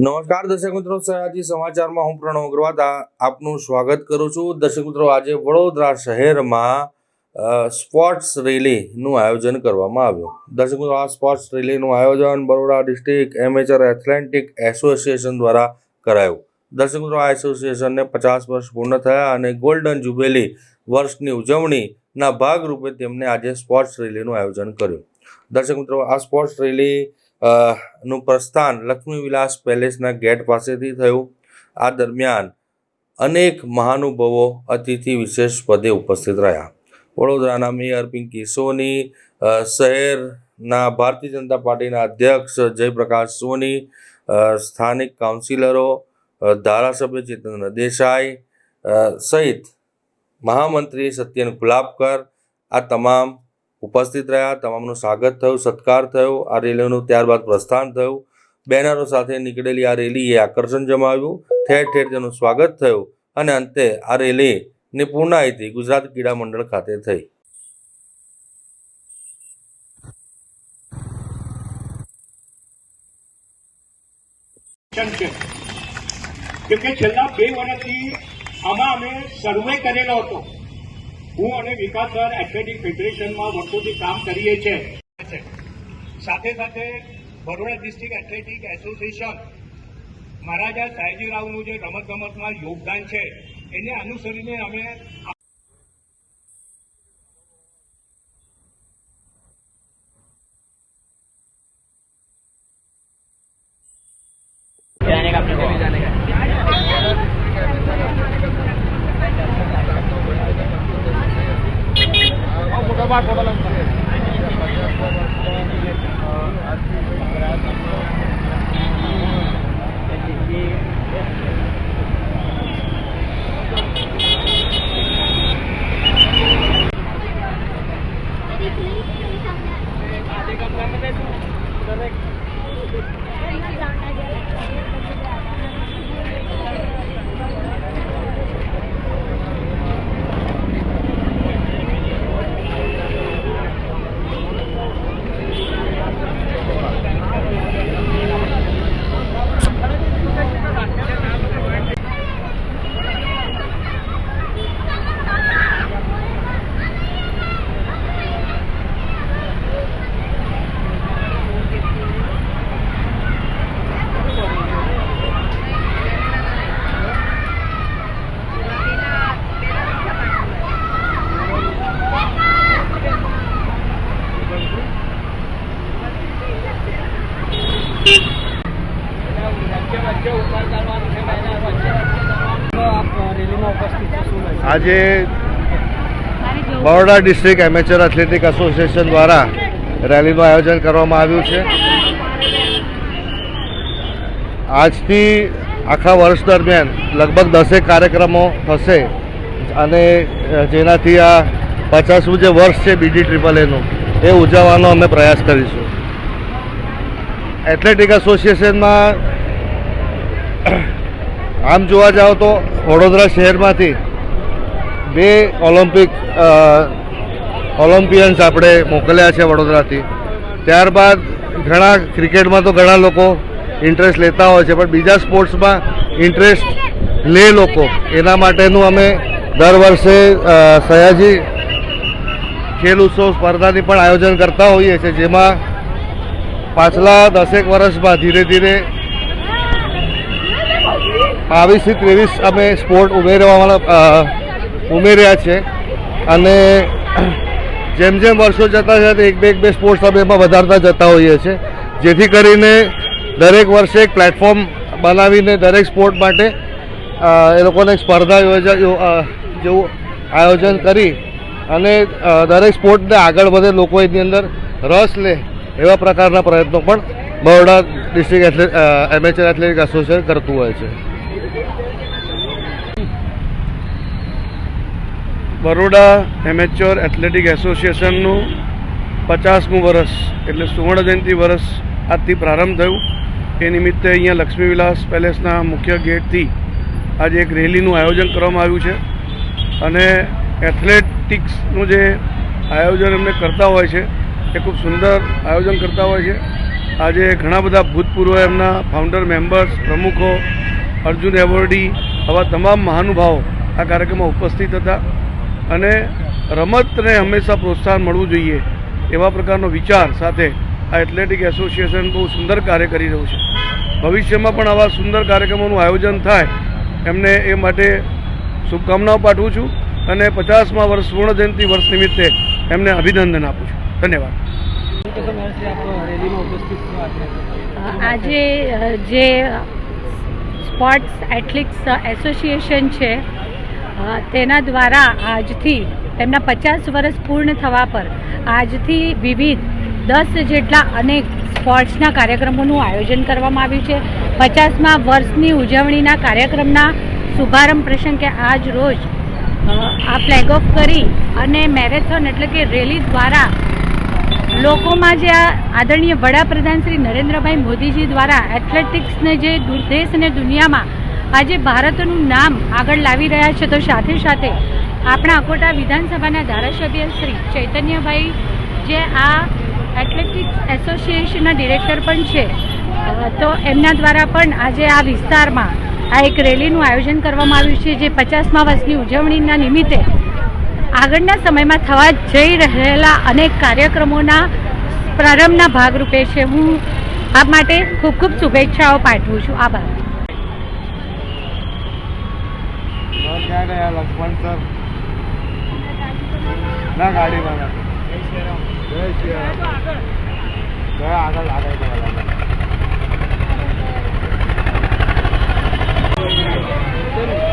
નમસ્કાર, દર્શક મિત્રો. સયાજી સમાચારમાં હું પ્રણવ અગ્રવાલ. આપનું સ્વાગત કરું છું. દર્શક મિત્રો, આજે વડોદરા શહેરમાં સ્પોર્ટ્સ રેલીનું આયોજન કરવામાં આવ્યું. દર્શક મિત્રો, આ સ્પોર્ટ્સ રેલીનું આયોજન Baroda district amateur athletic association દ્વારા કરાયું. દર્શક મિત્રો, આ એસોસિએશનને પચાસ વર્ષ પૂર્ણ થયા અને ગોલ્ડન જુબેલી વર્ષની ઉજવણીના ભાગરૂપે તેમણે આજે સ્પોર્ટ્સ રેલીનું આયોજન કર્યું. દર્શક મિત્રો, આ સ્પોર્ટ્સ રેલી નું પ્રસ્થાન લક્ષ્મીવિલાસ પેલેસના ગેટ પાસેથી થયું. આ દરમિયાન અનેક મહાનુભાવો અતિથિ વિશેષ પદે ઉપસ્થિત રહ્યા. વડોદરાના મેયર પિંકી સોની શહેરના ભારતીય જનતા પાર્ટીના અધ્યક્ષ જયપ્રકાશ સોની સ્થાનિક કાઉન્સિલરો ધારાસભ્ય ચેતન દેસાઈ સહિત મહામંત્રી સત્યન ગુલાબકર, આ તમામ ઉપસ્થિત રહ્યા, તમામનું સ્વાગત થયું, સત્કાર થયો, આ રેલીનું ત્યારબાદ પ્રસ્થાન થયું. બેનરો સાથે નીકળેલી આ રેલીએ આકર્ષણ જમાવ્યું. ઠેર ઠેર તેનું સ્વાગત થયું અને અંતે આ રેલીની પૂર્ણાહિતી ગુજરાત ક્રીડા મંડળ ખાતે થઈ. કે? છેલ્લા બે વર્ષથી આમાં અમે સર્વે કરેલો હતો. હું અને વિકાસ સર એથ્લેટિક ફેડરેશનમાં વર્ષોથી કામ કરીએ છીએ. સાથે સાથે Baroda district athletic association, Maharaja Sayaji રાવનું જે રમતગમતમાં યોગદાન છે, એને અનુસરીને અમે ટોટલ આજે Baroda district amateur athletic association દ્વારા રેલીનું આયોજન કરવામાં આવ્યું છે. આજથી આખા વર્ષ દરમિયાન લગભગ દસેક કાર્યક્રમો થશે અને જેનાથી આ પચાસમું જે વર્ષ છે બીજી ટ્રિપલ એનું એ ઉજવવાનો અમે પ્રયાસ કરીશું. એથ્લેટિક એસોસિએશનમાં, આમ જોવા જાઓ તો વડોદરા શહેરમાંથી બે ઓલિમ્પિક ઓલિમ્પિયન્સ આપણે મોકલ્યા છે વડોદરાથી. ત્યારબાદ ઘણા ક્રિકેટમાં તો ઘણા લોકો ઇન્ટરેસ્ટ લેતા હોય છે, પણ બીજા સ્પોર્ટ્સમાં ઇન્ટરેસ્ટ લે લોકો. એના માટેનું અમે દર વર્ષે સયાજી ખેલ ઉત્સવ સ્પર્ધાની પણ આયોજન કરતા હોઈએ છીએ, જેમાં પાછલા દસેક વર્ષમાં ધીરે ધીરે બાવીસથી ત્રેવીસ અમે સ્પોર્ટ ઉમેરવાના ઉમેર્યા છે. અને જેમ જેમ વર્ષો જતા છે, એક બે એક બે સ્પોર્ટ્સ અમે એમાં વધારતા જતા હોઈએ છીએ. જેથી કરીને દરેક વર્ષે એક પ્લેટફોર્મ બનાવીને દરેક સ્પોર્ટ માટે એ લોકોને સ્પર્ધા યોજા જેવું આયોજન કરી અને દરેક સ્પોર્ટને આગળ વધે, લોકો એની અંદર રસ લે એવા પ્રકારના પ્રયત્નો પણ Baroda district athlete amateur athletic association કરતું હોય છે. બરોડા એમેચ્યોર એથ્લેટિક એસોસિએશનનું પચાસમું વર્ષ એટલે સુવર્ણ જયંતિ વર્ષ આજથી પ્રારંભ થયું. એ નિમિત્તે અહીંયા લક્ષ્મી વિલાસ પેલેસના મુખ્ય ગેટથી આજે એક રેલીનું આયોજન કરવામાં આવ્યું છે. અને એથ્લેટિક્સનું જે આયોજન એમને કરતા હોય છે, એ ખૂબ સુંદર આયોજન કરતા હોય છે. આજે ઘણા બધા ભૂતપૂર્વ એમના ફાઉન્ડર મેમ્બર્સ પ્રમુખો, અર્જુન એવોર્ડી આવા તમામ મહાનુભાવો આ કાર્યક્રમમાં ઉપસ્થિત હતા. અને રમતને હંમેશા પ્રોત્સાહન મળવું જોઈએ એવા પ્રકારનો વિચાર સાથે આ એથ્લેટિક એસોસિએશન બહુ સુંદર કાર્ય કરી રહ્યું છે. ભવિષ્યમાં પણ આવા સુંદર કાર્યક્રમોનું આયોજન થાય એમને એ માટે શુભકામનાઓ પાઠવું છું અને પચાસમાં વર્ષ સુવર્ણ જયંતિ વર્ષ નિમિત્તે એમને અભિનંદન આપું છું. ધન્યવાદ. આજે જે સ્પોર્ટ્સ એથ્લેટિક્સ એસોસિએશન છે તેના દ્વારા આજથી, તેમના પચાસ વર્ષ પૂર્ણ થવા પર આજથી વિવિધ દસ જેટલા અનેક સ્પોર્ટ્સના કાર્યક્રમોનું આયોજન કરવામાં આવ્યું છે. પચાસમા વર્ષની ઉજવણીના કાર્યક્રમના શુભારંભ પ્રસંગે આજ રોજ આ ફ્લેગ ઓફ કરી અને મેરેથોન એટલે કે રેલી દ્વારા લોકોમાં જે આ આદરણીય વડાપ્રધાન શ્રી નરેન્દ્રભાઈ મોદીજી દ્વારા એથ્લેટિક્સને જે દેશ અને દુનિયામાં આજે ભારતનું નામ આગળ લાવી રહ્યા છે તો સાથે સાથે આપણા અકોટા વિધાનસભાના ધારાસભ્ય શ્રી ચૈતન્યભાઈ જે આ એથ્લેટિક્સ એસોસિએશનના ડિરેક્ટર પણ છે તો એમના દ્વારા પણ આજે આ વિસ્તારમાં આ એક રેલીનું આયોજન કરવામાં આવ્યું છે જે પચાસમા વર્ષની ઉજવણીના નિમિત્તે આગળના સમયમાં થવા જઈ રહેલા અનેક કાર્યક્રમોના પ્રારંભના ભાગરૂપે છે. હું આપ માટે ખૂબ ખૂબ શુભેચ્છાઓ પાઠવું છું. આભાર. ક્યાં ગયા લક્ષ્મણ સર? ના ગાડીમાં ગયા આગળ આગળ ગયા પેલી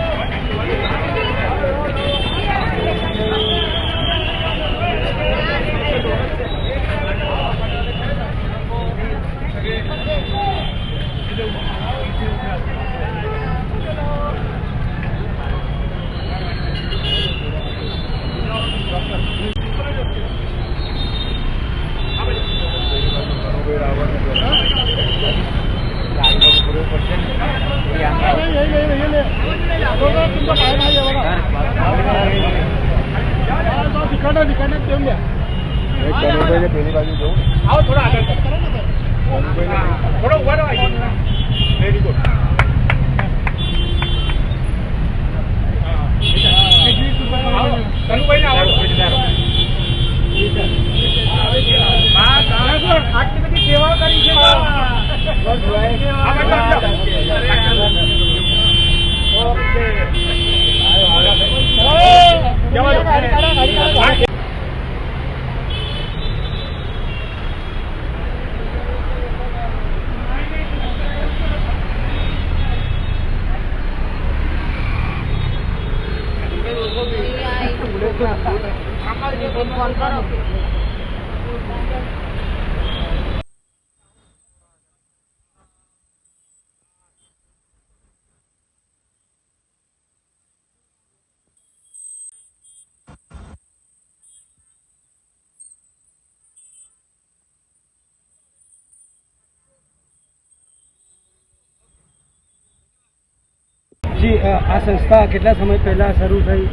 જી અ, આ સંસ્થા કેટલા સમય પહેલા શરૂ થઈ?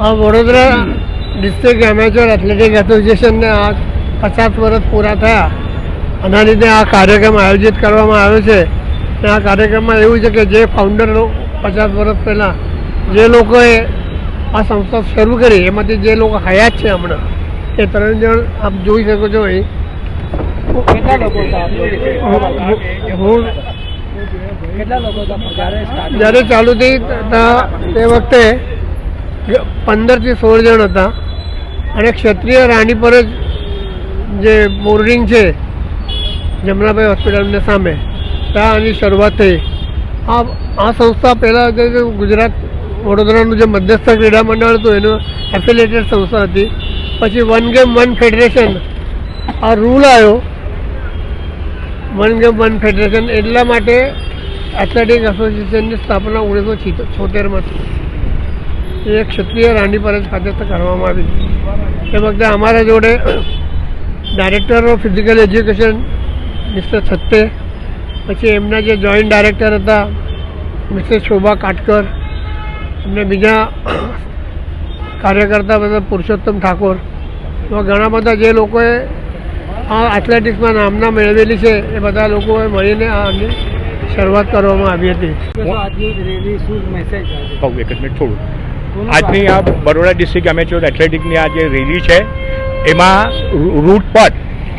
આ વડોદરા ડિસ્ટ્રિક્ટ એમેચર એથ્લેટિક એસોસિએશનને આ પચાસ વર્ષ પૂરા થયા. આના લીધે આ કાર્યક્રમ આયોજિત કરવામાં આવ્યો છે. અને આ કાર્યક્રમમાં એવું છે કે જે ફાઉન્ડર પચાસ વર્ષ પહેલાં જે લોકોએ આ સંસ્થા શરૂ કરી એમાંથી જે લોકો હયાત છે હમણાં એ ત્રણ જણ આપ જોઈ શકો છો અહીં. હું- જ્યારે ચાલુ થઈ તા- વખતે પંદરથી સોળ જણ હતા. અને ક્ષત્રિય રાણી પર જ જે બોર્ડિંગ છે, જમનાભાઈ હોસ્પિટલની સામે, ત્યાં આની શરૂઆત થઈ. આ આ સંસ્થા પહેલાં ગુજરાત વડોદરાનું જે મધ્યસ્થ ક્રીડા મંડળ હતું, એનું એફિલેટેડ સંસ્થા હતી. પછી વન ગેમ વન ફેડરેશન આ રૂલ આવ્યો. વન ગેમ, વન ફેડરેશન એટલા માટે એથ્લેટિક એસોસિએશનની સ્થાપના ઓગણીસો છોતેરમાં થઈ. એ ક્ષત્રિય રાણી પર જ ખાતે કરવામાં આવી. એ વખતે અમારા જોડે director of physical education, mister Chhatte, પછી એમના જે જોઈન્ટ ડાયરેક્ટર હતા, મિસ્ટર શોભા કાટકર અને બીજા કાર્યકર્તા બધા પુરુષોત્તમ ઠાકોર, એવા ઘણા બધા જે લોકોએ આ એથ્લેટિક્સમાં નામના મેળવેલી છે એ બધા લોકોએ મળીને આની શરૂઆત કરવામાં આવી હતી. એક મિનિટ થોડું. આજની આ બરોડા ડિસ્ટ્રિક્ટ એમેચ્યોર એથ્લેટિકની આ જે રેલી છે એમાં રૂ- રૂટ પર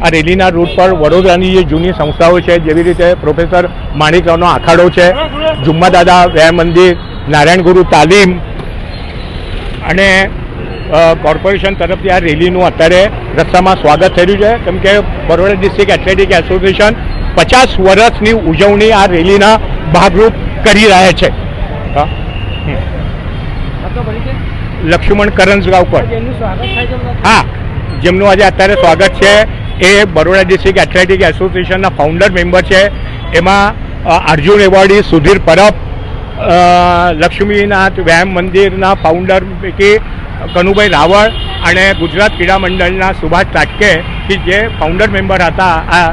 આ રેલીના રૂટ પર વડોદરાની જે જૂની સંસ્થાઓ છે જેવી રીતે પ્રોફેસર માણિકરાવનો આખાડો છે જુમ્મા દાદા વ્યાય મંદિર નારાયણ ગુરુ તાલીમ અને કોર્પોરેશન તરફથી આ રેલીનું અત્યારે રસ્તામાં સ્વાગત થઈ રહ્યું છે. કેમ કે બરોડા ડિસ્ટ્રિક્ટ એથ્લેટિક એસોસિએશન પચાસ વર્ષની ઉજવણી આ રેલીના ભાગરૂપ કરી રહ્યા છે. લક્ષ્મણ કરંજગાવકર? હા, જેમનું આજે અત્યારે સ્વાગત છે એ બરોડા ડિસ્ટ્રિક્ટ એથ્લેટિક એસોસિએશનના ફાઉન્ડર મેમ્બર છે. એમાં અર્જુન એવોર્ડી સુધીર પરબ લક્ષ્મીનાથ, વ્યાયામ મંદિરના ફાઉન્ડર પૈકી કનુભાઈ રાવળ અને ગુજરાત ક્રીડા મંડળના સુભાષ તાટકે કે જે ફાઉન્ડર મેમ્બર હતા આ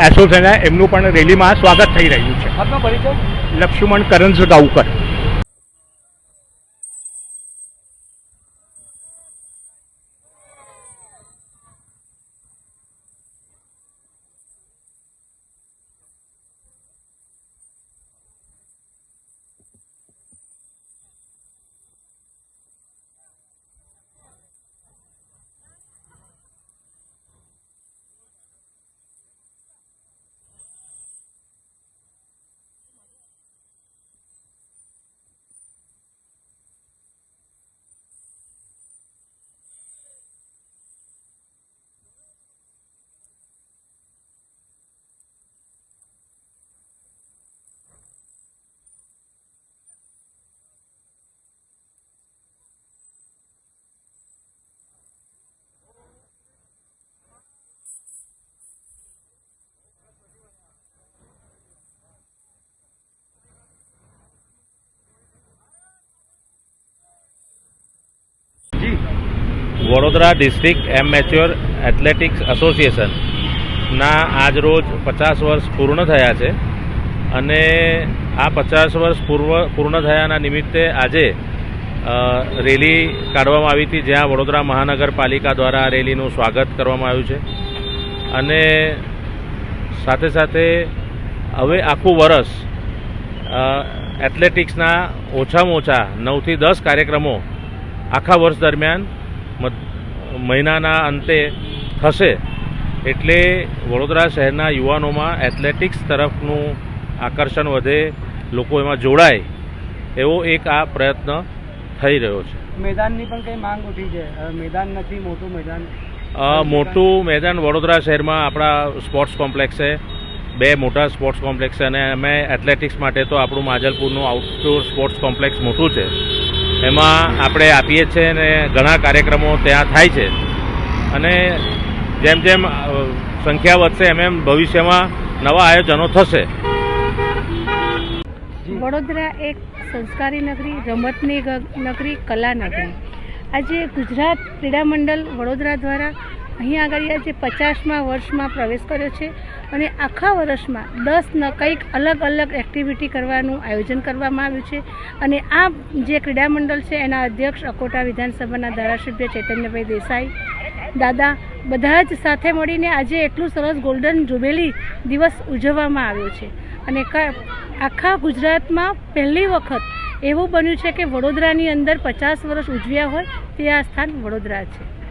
એસોસિએશન એમનું પણ રેલીમાં સ્વાગત થઈ રહ્યું છે. લક્ષ્મણ પરિચય? Laxman Karanjgaonkar Vadodara district amateur athletics એસોસિએશનના આજરોજ પચાસ વર્ષ પૂર્ણ થયા છે અને આ પચાસ વર્ષ પૂર્વ પૂર્ણ થયાના નિમિત્તે આજે રેલી કાઢવામાં આવી હતી જ્યાં વડોદરા મહાનગરપાલિકા દ્વારા રેલીનું સ્વાગત કરવામાં આવ્યું છે. અને સાથે સાથે હવે આખું વર્ષ એથ્લેટિક્સના ઓછામાં ઓછા નવથી દસ કાર્યક્રમો આખા વર્ષ દરમિયાન મહિનાના અંતે થશે. એટલે વડોદરા શહેરના યુવાનોમાં એથ્લેટિક્સ તરફનું આકર્ષણ વધે લોકો એમાં જોડાય એવો એક આ પ્રયત્ન થઈ રહ્યો છે. મેદાનની પણ કંઈ માંગ ઉઠી છે? મેદાન નથી મોટું મેદાન? મોટું મેદાન વડોદરા શહેરમાં આપણા સ્પોર્ટ્સ કોમ્પ્લેક્સ છે. બે મોટા સ્પોર્ટ્સ કોમ્પ્લેક્સ છે અને અમે એથ્લેટિક્સ માટે તો આપણું માજલપુરનું આઉટડોર સ્પોર્ટ્સ કોમ્પ્લેક્સ મોટું છે. એમાં આપણે આપીએ છીએ અને ઘણા કાર્યક્રમો ત્યાં થાય છે. અને જેમ જેમ સંખ્યા વધશે, એમ એમ ભવિષ્યમાં નવા આયોજનો થશે. વડોદરા એક સંસ્કારી નગરી, રમતની નગરી, કલા નગરી. આજે ગુજરાત ક્રીડા મંડળ વડોદરા દ્વારા અહીં આગળ આજે પચાસમાં વર્ષમાં પ્રવેશ કર્યો છે અને આખા વર્ષમાં દસ ન કંઈક અલગ અલગ એક્ટિવિટી કરવાનું આયોજન કરવામાં આવ્યું છે. અને આ જે ક્રીડામંડળ છે, એના અધ્યક્ષ અકોટા વિધાનસભાના ધારાસભ્ય ચૈતન્યભાઈ દેસાઈ. દાદા, બધા જ સાથે મળીને આજે એટલું સરસ ગોલ્ડન જુબેલી દિવસ ઉજવવામાં આવ્યો છે. અને આખા ગુજરાતમાં પહેલી વખત એવું બન્યું છે કે વડોદરાની અંદર પચાસ વર્ષ ઉજવ્યા હોય તે આ સ્થાન વડોદરા છે.